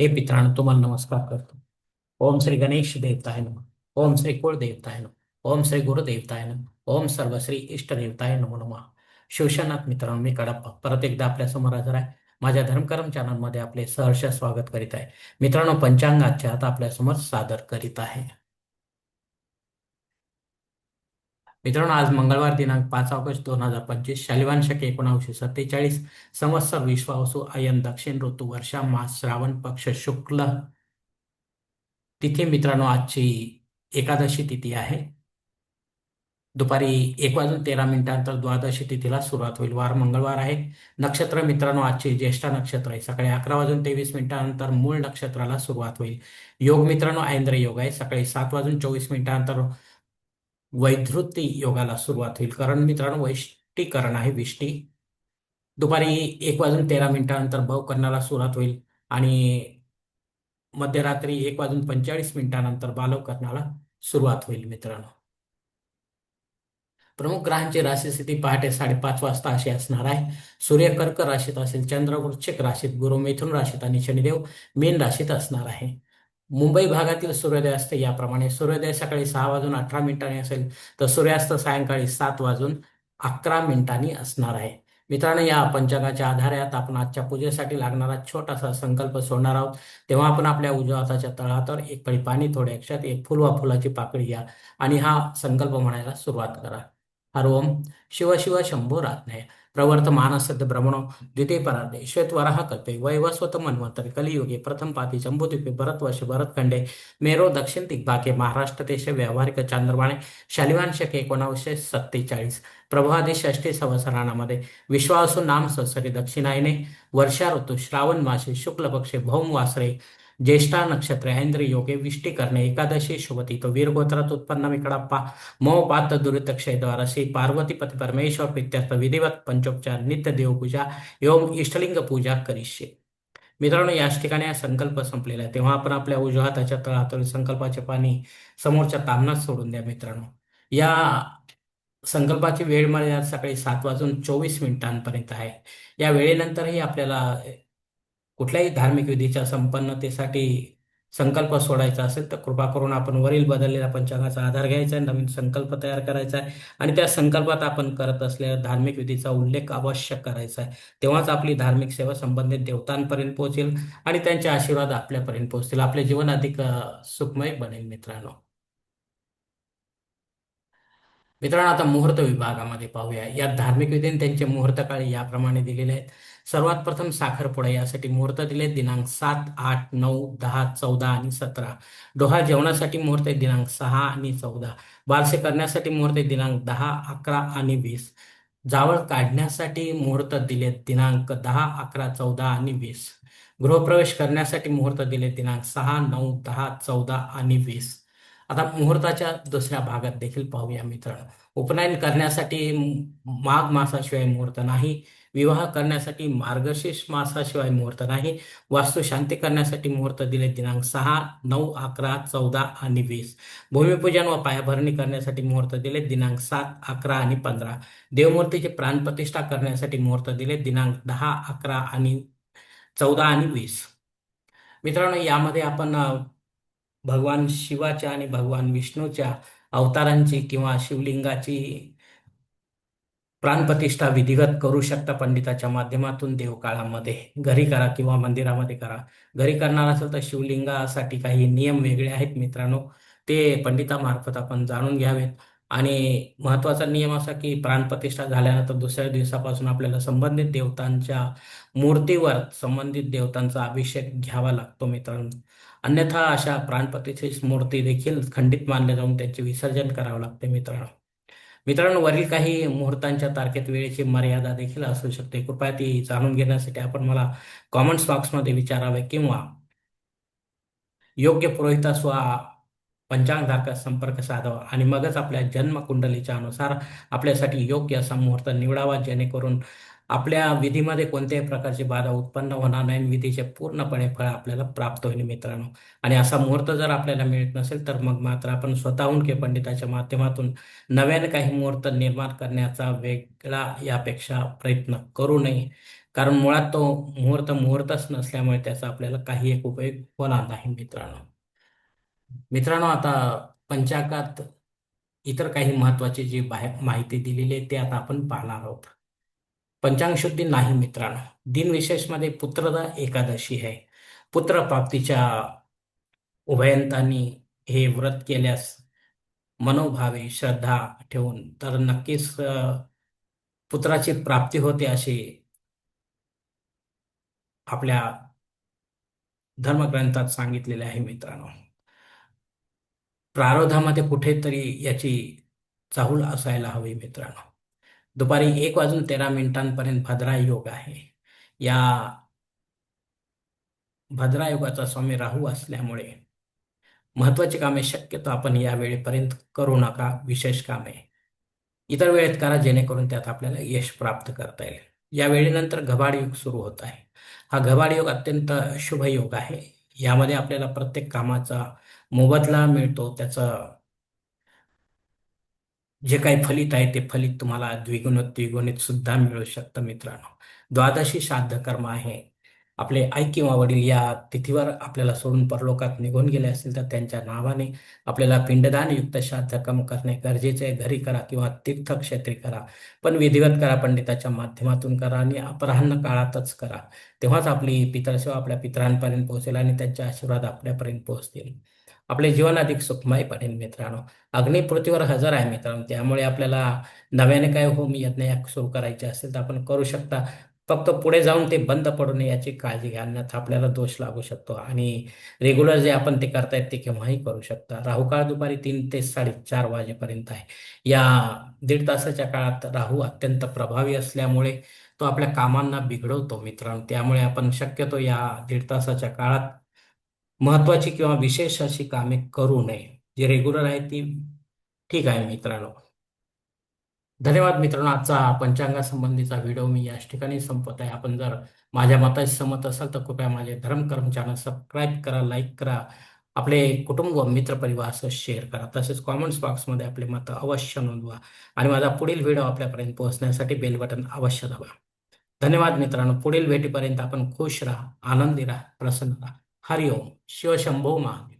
हे मित्रांनो तुम्हाला नमस्कार करतो. ओम श्री गणेश देवताय नम. ओम श्री कुळ देवताय नम. ओम श्री गुरुदेवताय नम. ओम सर्व श्री इष्ट देवताय नमो नम. शिवशनाथ मित्रांनो मी कडप्पा. परत एकदा आपल्यासमोर हजर आहे. माझ्या धर्मकर्म चॅनलमध्ये आपले सहर्ष स्वागत करीत आहे. मित्रांनो पंचांगाच्या आता आपल्यासमोर सादर करीत आहे. मित्रांनो आज मंगळवार दिनांक पाच ऑगस्ट दोन हजार पंचवीस शालिवान शक एकोणावीसशे सत्तेचाळीस समस्त विश्वासू अयन दक्षिण ऋतू वर्षा मास श्रावण पक्ष शुक्ल. तिथे मित्रांनो आजची एकादशी तिथी आहे. दुपारी एक वाजून तेरा मिनिटांतर द्वादशी तिथीला सुरुवात होईल. वार मंगळवार आहे. नक्षत्र मित्रांनो आजचे ज्येष्ठा नक्षत्र आहे. सकाळी अकरा वाजून तेवीस मिनिटांनंतर मूळ नक्षत्राला सुरुवात होईल. योग मित्रांनो ऐंद्र योग आहे. सकाळी सात वाजून चोवीस मिनिटांनंतर वैधृती योगाला सुरुवात होईल. कारण मित्रांनो वैष्टीकरण आहे विष्टी. दुपारी एक वाजून तेरा मिनिटानंतर भव करण्याला सुरुवात होईल आणि मध्यरात्री एक वाजून पंचेचाळीस मिनिटानंतर बालव करण्याला सुरुवात होईल मित्रांनो. प्रमुख ग्रहांची राशी स्थिती पहाटे साडेपाच वाजता अशी असणार आहे. सूर्य कर्क राशीत असेल चंद्र वृश्चिक राशीत गुरु मिथुन राशीत आणि शनिदेव मीन राशीत असणार आहे. मुंबई भागातील सूर्योदय असते याप्रमाणे सूर्योदय सकाळी सहा वाजून अठरा मिनिटांनी असेल तर सूर्यास्त सायंकाळी सात वाजून अकरा मिनिटांनी असणार आहे. मित्रांनो या पंचांगाच्या आधारात आपण आजच्या पूजेसाठी लागणारा छोटासा संकल्प सोडणार आहोत. तेव्हा आपण आपल्या उजव्या हाताच्या तळातर एक पळी पाणी थोडे अक्षात एक फुल वा फुलाची पाकळी घ्या आणि हा संकल्प म्हणायला सुरुवात करा. हर ओम शिव शिव शंभो रात्नय प्रवर्तमानस्य भ्रमणो द्वितीयपरार्धे परार्धे कल्पे वैवस्वत मन्वंतरे कलियुगे प्रथम पाती जम्बूद्वीपे भरतवर्ष भरतखंडे मेरो दक्षिण दिग्भागे महाराष्ट्र देश व्यावहारिक चांद्रवाणे शालिवांशक एकोणावीसशे सत्तेचाळीस प्रभादी षष्टी संवत्सरामध्ये विश्वासू नाम संसरी दक्षिणायने वर्षा ऋतू श्रावण मासे शुक्ल पक्षे भौम वासरे ज्येष्ठा नक्षत्र ऐंद्र योगे विष्टी करणे एकादशी शुभती तो वीरगोत्रात उत्पन्न विकडाप्पा. मो पात दुरित श्री श्री पार्वतीपती परमेश्वर पित्यर्थ विधिवत पंचोपचार नित्य देवपूजा एवं इष्टलिंग पूजा करिष्ये. मित्रांनो याच ठिकाणी हा संकल्प संपलेला आहे. तेव्हा आपण आपल्या उजव्या हाताच्या तळातून संकल्पाचे पाणी समोरच्या तामनात सोडून द्या मित्रांनो. या संकल्पाची वेळ मर्यादा सकाळी सात वाजून चोवीस मिनिटांपर्यंत आहे. या वेळेनंतरही आपल्याला कुठल्याही धार्मिक विधीच्या संपन्नतेसाठी संकल्प सोडायचा असेल तर कृपा करून आपण वरील बदललेल्या पंचांगाचा आधार घ्यायचा आहे नवीन संकल्प तयार करायचा आहे आणि त्या संकल्पात आपण करत असलेल्या धार्मिक विधीचा उल्लेख आवश्यक करायचा आहे. तेव्हाच आपली धार्मिक सेवा संबंधित देवतांपर्यंत पोहोचेल आणि त्यांचे आशीर्वाद आपल्यापर्यंत पोहोचतील. आपले जीवन अधिक सुखमय बनेल मित्रांनो. मित्रांनो आता मुहूर्त विभागामध्ये पाहूया. या धार्मिक विधीने त्यांचे मुहूर्त काळ याप्रमाणे दिलेले आहेत. सर्वात प्रथम साखरपुडा यासाठी मुहूर्त दिले दिनांक सात आठ नऊ दहा चौदा आणि सतरा. डोहा जेवणासाठी मुहूर्त दिनांक सहा आणि चौदा. बारसे करण्यासाठी मुहूर्त दिनांक दहा अकरा आणि वीस. जावळ काढण्यासाठी मुहूर्त दिले दिनांक दहा अकरा चौदा आणि वीस. गृहप्रवेश करण्यासाठी मुहूर्त दिले दिनांक सहा नऊ दहा चौदा आणि वीस. आता मुहूर्ताच्या दुसऱ्या भागात देखील पाहूया मित्र. उपनयन करण्यासाठी माघ मासाशिवाय मुहूर्त नाही. विवाह करण्यासाठी मार्गशीर्ष मासाशिवाय मुहूर्त नाही. वास्तुशांती करण्यासाठी मुहूर्त दिले दिनांक सहा नऊ अकरा चौदा आणि वीस. भूमिपूजन व पायाभरणी करण्यासाठी मुहूर्त दिले दिनांक सात अकरा आणि पंधरा. देवमूर्तीची प्राणप्रतिष्ठा करण्यासाठी मुहूर्त दिले दिनांक दहा अकरा आणि चौदा आणि वीस. मित्रांनो यामध्ये आपण भगवान शिवाच्या आणि भगवान विष्णूच्या अवतारांची किंवा शिवलिंगाची प्राणप्रतिष्ठा विधिवत करू शकता पंडिताच्या माध्यमातून देवकाळामध्ये. घरी करा किंवा मंदिरामध्ये करा. घरी करणार असेल तर शिवलिंगासाठी काही नियम वेगळे आहेत मित्रांनो. ते पंडितामार्फत आपण जाणून घ्यावेत. आणि महत्त्वाचा नियम असा की प्राणप्रतिष्ठा झाल्यानंतर दुसऱ्या दिवसापासून आपल्याला संबंधित देवतांच्या मूर्तीवर संबंधित देवतांचा अभिषेक घ्यावा लागतो मित्रांनो. अन्यथा अशा प्राणप्रतिष्ठित मूर्ती देखील खंडित मानल्या जाऊन त्यांचे विसर्जन करावं लागते मित्रांनो. मित्रांनो वरील काही मुहूर्तांच्या तारखेत वेळेची मर्यादा देखील असू शकते. कृपया ती जाणून घेण्यासाठी आपण मला कॉमेंट्स बॉक्समध्ये विचारावे किंवा योग्य पुरोहितास वा पंचांगधारकास संपर्क साधावा आणि मगच आपल्या जन्मकुंडलीच्या अनुसार आपल्यासाठी योग्य असा मुहूर्त निवडावा जेणेकरून आपल्या विधीमध्ये कोणत्याही प्रकारची बाधा उत्पन्न होणार नाही विधीचे पूर्णपणे फळ आपल्याला प्राप्त होईल मित्रांनो. आणि असा मुहूर्त जर आपल्याला मिळत नसेल तर मग मात्र आपण स्वतःहून के पंडिताच्या माध्यमातून नव्याने काही मुहूर्त निर्माण करण्याचा वेगळा यापेक्षा प्रयत्न करू नये. कारण मुळात तो मुहूर्त मुहूर्तच नसल्यामुळे त्याचा आपल्याला काही एक उपयोग होणार नाही मित्रांनो. मित्रांनो आता पंचांगात इतर काही महत्वाची जी माहिती दिलेली आहे ते आता आपण पाहणार आहोत. पंचांग शुद्धी नाही मित्रांनो. दिनविशेषमध्ये पुत्रदा एकादशी आहे. पुत्र प्राप्तीच्या उभयंतांनी हे व्रत केल्यास मनोभावे श्रद्धा ठेवून तर नक्कीच पुत्राची प्राप्ती होते अशी आपल्या धर्मग्रंथात सांगितलेले आहे मित्रांनो. प्रारोधामध्ये कुठेतरी याची चाहूल असायला हवी मित्रांनो. दुपारी एक वाजून तेरा मिनिटांपर्यंत भद्रा योग आहे. या भद्रा योगाचा स्वामी राहू असल्यामुळे महत्वाची कामे शक्यतो आपण या वेळेपर्यंत करू नका विशेष कामे. इतर वेळेत करा जेणेकरून त्यात आपल्याला यश प्राप्त करता येईल. या वेळेनंतर घबाड योग सुरू होत आहे. हा घबाड योग अत्यंत शुभ योग आहे. यामध्ये आपल्याला प्रत्येक कामाचा मोबदला मिळतो त्याचं जे काही फलित आहे ते फलित तुम्हाला द्विगुणित द्विगुणित सुद्धा मिळू शकतं मित्रांनो. द्वादशी श्राद्ध कर्म आहे. आपले आई किंवा वडील या तिथीवर आपल्याला सोडून परलोकात निघून गेले असतील तर त्यांच्या नावाने आपल्याला पिंडदान युक्त श्राद्ध कर्म करणे गरजेचे आहे. घरी करा किंवा तीर्थक्षेत्री करा. पण विधिवत करा पंडिताच्या माध्यमातून करा आणि अपराह्न काळातच करा. तेव्हाच आपली पितरसेवा आपल्या पितरांपर्यंत पोहोचेल आणि त्यांचे आशीर्वाद आपल्यापर्यंत पोहोचतील. आपले जीवन अधिक सुखमय पडेल मित्रांनो. अग्नी पृथ्वीवर हजर आहे मित्रांनो. त्यामुळे आपल्याला नव्याने काय होम यज्ञ सुरू करायचे असेल तर आपण करू शकता. फक्त पुढे जाऊन ते बंद पडू नये याची काळजी घ्या अन्यथा आपल्याला दोष लागू शकतो. आणि रेग्युलर जे आपण ते करतायत ते केव्हाही करू शकता. राहुकाळ दुपारी तीन ते साडेचार वाजेपर्यंत आहे. या दीड तासाच्या काळात राहू अत्यंत प्रभावी असल्यामुळे तो आपल्या कामांना बिघडवतो मित्रांनो. त्यामुळे आपण शक्यतो या दीड तासाच्या काळात महत्वाची किंवा विशेष अशी कामे करू नये. जी रेग्युलर आहे ती ठीक आहे मित्रांनो. धन्यवाद मित्रांनो. आजचा पंचांगासंबंधीचा व्हिडिओ मी याच ठिकाणी संपत आहे. आपण जर माझ्या मताशी सहमत असाल तर कृपया माझे धर्मकर्म चॅनल सबस्क्राईब करा लाईक करा. आपले कुटुंब व मित्रपरिवार शेअर करा. तसेच कॉमेंट्स बॉक्समध्ये आपले मत अवश्य नोंदवा. आणि माझा पुढील व्हिडिओ आपल्यापर्यंत पोहोचण्यासाठी बेल बटन अवश्य दाबा. धन्यवाद मित्रांनो. पुढील भेटीपर्यंत आपण खुश राहा आनंदी राहा प्रसन्न राहा. હરિઓમ શિવ શંભો મહાદેવ